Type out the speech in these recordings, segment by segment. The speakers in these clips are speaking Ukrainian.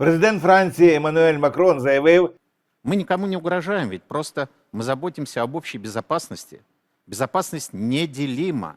Президент Франції Еммануель Макрон заявив, Мы никому не угрожаем, ведь просто мы заботимся об общей безопасности. Безопасность неделима.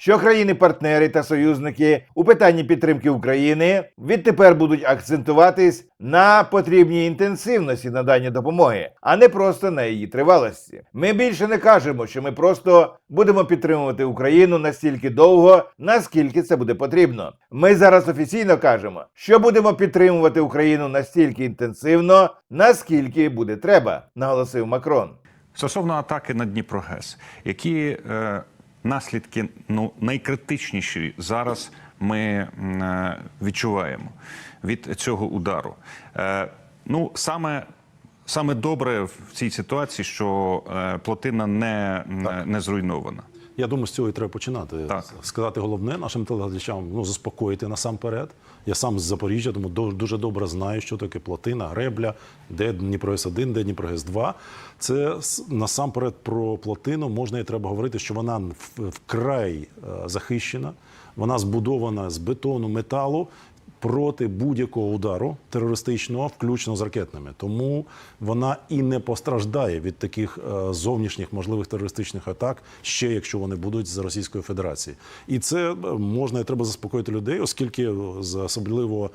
Що країни-партнери та союзники у питанні підтримки України відтепер будуть акцентуватись на потрібній інтенсивності надання допомоги, а не просто на її тривалості. Ми більше не кажемо, що ми просто будемо підтримувати Україну настільки довго, наскільки це буде потрібно. Ми зараз офіційно кажемо, що будемо підтримувати Україну настільки інтенсивно, наскільки буде треба, наголосив Макрон. Стосовно атаки на Дніпрогес, які е, наслідки ну, найкритичніші зараз ми е, відчуваємо від цього удару. Е, ну, саме, саме добре в цій ситуації, що е, плотина не, не, не зруйнована. Я думаю, з цього і треба починати. Так. Сказати головне нашим телеглядачам, ну заспокоїти насамперед. Я сам з Запоріжжя, тому дуже добре знаю, що таке плотина, гребля, де Дніпрогес 1 де Дніпрогес 2 Це насамперед про плотину можна і треба говорити, що вона вкрай е, захищена. Вона збудована з бетону, металу проти будь-якого удару терористичного, включно з ракетними. Тому вона і не постраждає від таких е, зовнішніх можливих терористичних атак, ще якщо вони будуть з Російської Федерації. І це е, можна і треба заспокоїти людей, оскільки е, особливо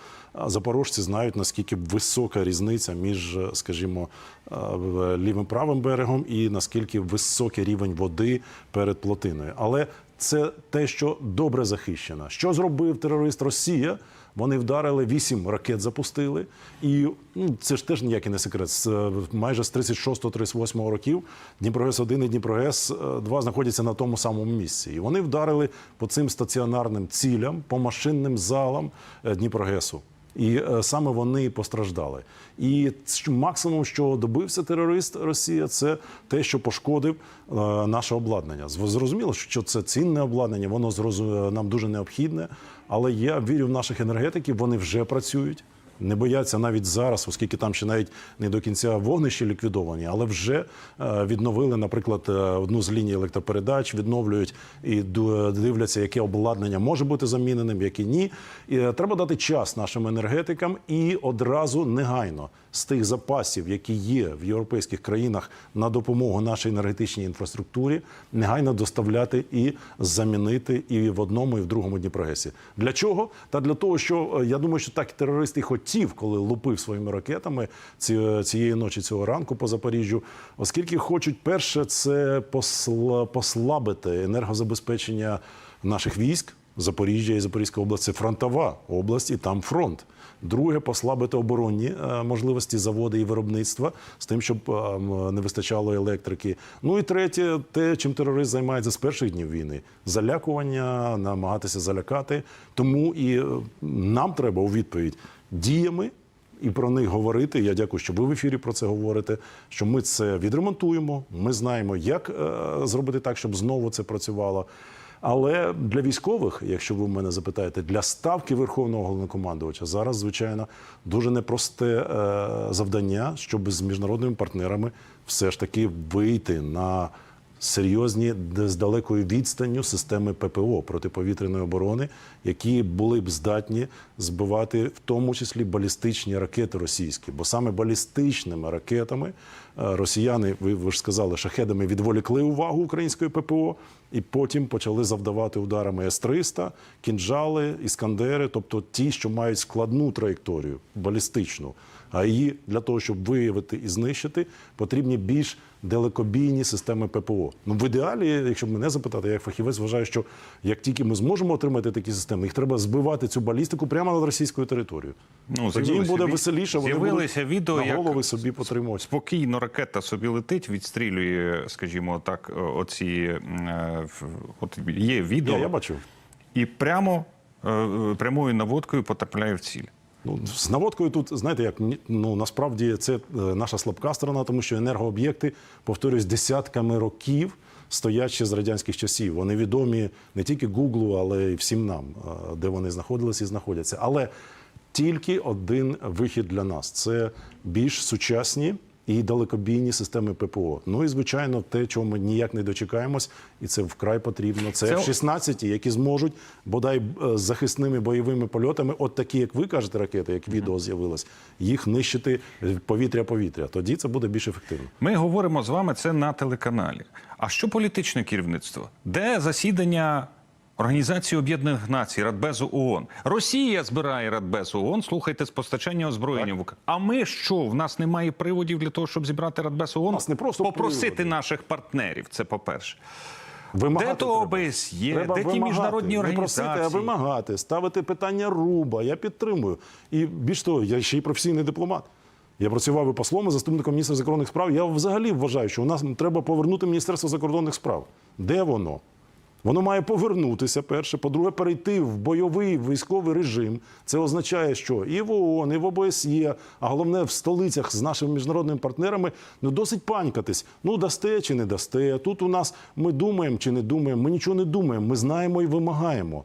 запорожці знають наскільки висока різниця між, скажімо, лівим правим берегом і наскільки високий рівень води перед плотиною. Але це те, що добре захищено. Що зробив терорист Росія? Вони вдарили вісім ракет, запустили, і ну це ж теж ніякий не секрет. З е, майже з 36-38 років Дніпрогес 1 і Дніпрогес 2 знаходяться на тому самому місці. І вони вдарили по цим стаціонарним цілям, по машинним залам е, Дніпрогесу. І е, саме вони постраждали. І максимум, що добився терорист Росія, це те, що пошкодив е, наше обладнання. Зрозуміло, що це цінне обладнання, воно зрозу- нам дуже необхідне. Але я вірю в наших енергетиків, вони вже працюють. Не бояться навіть зараз, оскільки там ще навіть не до кінця вогнища ліквідовані, але вже е, відновили, наприклад, е, одну з ліній електропередач, відновлюють і ду- дивляться, яке обладнання може бути заміненим, яке ні. І е, треба дати час нашим енергетикам і одразу негайно з тих запасів, які є в європейських країнах на допомогу нашій енергетичній інфраструктурі, негайно доставляти і замінити і в одному, і в другому Дніпрогесі. Для чого? Та для того, що е, я думаю, що так терорист і хотів, коли лупив своїми ракетами ці- цієї ночі, цього ранку по Запоріжжю, оскільки хочуть перше це посла- послабити енергозабезпечення наших військ. Запоріжжя і Запорізька область це фронтова область, і там фронт. Друге, послабити оборонні е, можливості заводи і виробництва з тим, щоб е, не вистачало електрики. Ну і третє, те, чим терорист займається з перших днів війни: залякування, намагатися залякати. Тому і е, нам треба у відповідь діями. І про них говорити. Я дякую, що ви в ефірі про це говорите. Що ми це відремонтуємо. Ми знаємо, як е, зробити так, щоб знову це працювало. Але для військових, якщо ви в мене запитаєте, для ставки верховного головнокомандувача зараз, звичайно, дуже непросте е, завдання, щоб з міжнародними партнерами все ж таки вийти на серйозні з далекою відстанню системи ППО протиповітряної оборони, які були б здатні збивати в тому числі балістичні ракети російські, бо саме балістичними ракетами е, росіяни, ви, ви ж сказали, шахедами відволікли увагу української ППО, і потім почали завдавати ударами С-300, кінжали, іскандери, тобто ті, що мають складну траєкторію, балістичну. А її для того, щоб виявити і знищити, потрібні більш далекобійні системи ППО. Ну в ідеалі, якщо мене запитати, я як фахівець вважаю, що як тільки ми зможемо отримати такі системи, їх треба збивати цю балістику прямо над російською територією. Ну, Тоді їм буде веселіше, вони будуть відео, на як голови собі потримувати. Спокійно ракета собі летить, відстрілює, скажімо так, оці е, от є відео, Я, я бачу. і прямо е, прямою наводкою потрапляє в ціль. Ну, з наводкою тут, знаєте, як ну насправді це е, наша слабка сторона, тому що енергооб'єкти, повторюсь, десятками років стоять з радянських часів. Вони відомі не тільки Гуглу, але й всім нам, е, де вони знаходилися і знаходяться. Але тільки один вихід для нас це більш сучасні і далекобійні системи ППО. Ну і звичайно, те, чого ми ніяк не дочекаємось, і це вкрай потрібно. Це, Це- F-16, які зможуть бодай е, з захисними бойовими польотами, от такі, як ви кажете, ракети, як відео з'явилось, їх нищити повітря-повітря. Тоді це буде більш ефективно. Ми говоримо з вами це на телеканалі. А що політичне керівництво? Де засідання Організації Об'єднаних Націй, Радбезу ООН? Росія збирає Радбез ООН, слухайте, з постачання озброєння Україну. А ми що? В нас немає приводів для того, щоб зібрати Радбез ООН? нас не просто Попросити приводи. наших партнерів. Це по-перше. Вимагати Де то. ОБСЄ, Треба де ті міжнародні Не просити, а організації? вимагати, ставити питання руба. Я підтримую. І більш того, я ще й професійний дипломат. Я працював і послом, і заступником міністра закордонних справ. Я взагалі вважаю, що у нас треба повернути Міністерство закордонних справ. Де воно? Воно має повернутися перше. По-друге, перейти в бойовий військовий режим. Це означає, що і в ООН, і в ОБСЄ, а головне в столицях з нашими міжнародними партнерами ну досить панькатись. Ну дасте чи не дасте. Тут у нас ми думаємо чи не думаємо. Ми нічого не думаємо. Ми знаємо і вимагаємо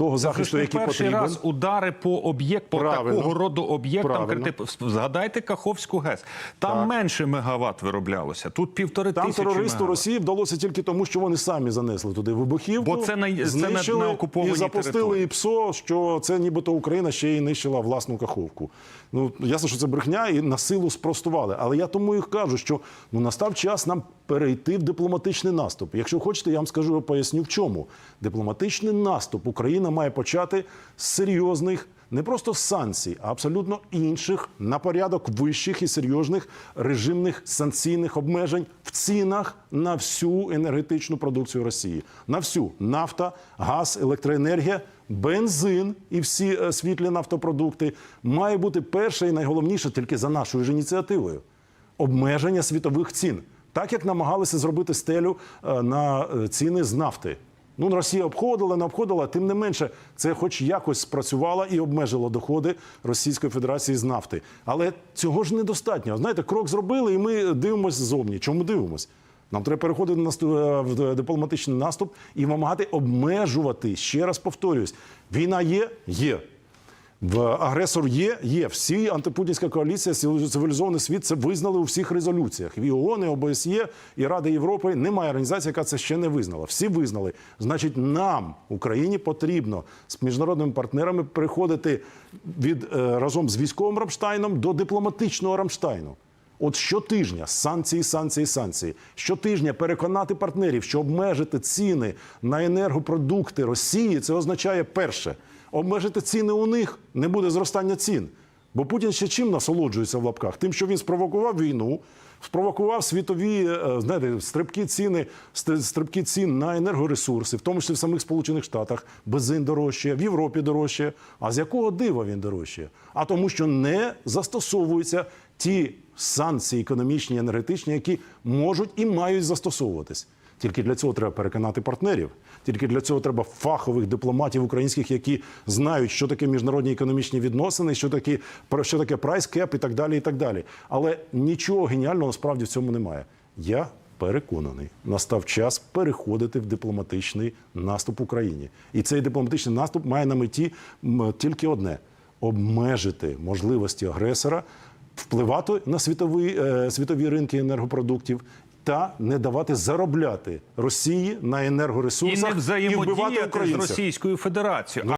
того захисту, який перший потрібен. раз удари по об'єкту, по такого роду об'єктам. Правильно. крити- Згадайте Каховську ГЕС. Там Так. менше мегаватт вироблялося. Тут півтори Там тисячі терористу мегаватт. Росії вдалося тільки тому, що вони самі занесли туди вибухівку, Бо це на- це на- на окупованій і запустили території. і ПСО, що це нібито Україна ще й нищила власну каховку. Ну ясно, що це брехня, і на силу спростували. Але я тому і кажу, що ну настав час нам перейти в дипломатичний наступ. Якщо хочете, я вам скажу, поясню в чому. Дипломатичний наступ Україна має почати з серйозних. Не просто санкцій, а абсолютно інших на порядок вищих і серйозних режимних санкційних обмежень в цінах на всю енергетичну продукцію Росії. На всю нафта, газ, електроенергія, бензин і всі е, світлі нафтопродукти має бути перше і найголовніше тільки за нашою ж ініціативою обмеження світових цін, так як намагалися зробити стелю е, на е, ціни з нафти. Ну, Росія обходила, не обходила, тим не менше, це хоч якось спрацювало і обмежило доходи Російської Федерації з нафти. Але цього ж недостатньо. Знаєте, крок зробили, і ми дивимося ззовні. Чому дивимось? Нам треба переходити е, в дипломатичний наступ і вимагати обмежувати. Ще раз повторюсь: війна є, є. В агресор є, є. Всі антипутінська коаліція, цивілізований світ це визнали у всіх резолюціях. І ООН, і ОБСЄ, і Рада Європи. Немає організації, яка це ще не визнала. Всі визнали. Значить, нам, Україні, потрібно з міжнародними партнерами переходити від е, разом з військовим Рамштайном до дипломатичного Рамштайну. От щотижня санкції, санкції, санкції. Щотижня переконати партнерів, що обмежити ціни на енергопродукти Росії це означає перше. Обмежити ціни у них не буде зростання цін. Бо Путін ще чим насолоджується в лапках? Тим, що він спровокував війну, спровокував світові е, знаєте, стрибки ціни, ст- стрибки цін на енергоресурси, в тому числі в самих Сполучених Штатах, бензин дорожче, в Європі дорожче. А з якого дива він дорожче? А тому, що не застосовуються ті санкції економічні, енергетичні, які можуть і мають застосовуватись. Тільки для цього треба переконати партнерів. Тільки для цього треба фахових дипломатів українських, які знають, що таке міжнародні економічні відносини, що таке що таке прайс-кеп і так далі. І так далі. Але нічого геніального насправді в цьому немає. Я переконаний, настав час переходити в дипломатичний наступ Україні. І цей дипломатичний наступ має на меті тільки одне: обмежити можливості агресора впливати на світові, е, світові ринки енергопродуктів. Та не давати заробляти Росії на І енергоресурсах не і, вбивати українців. з. Російською Федерацією.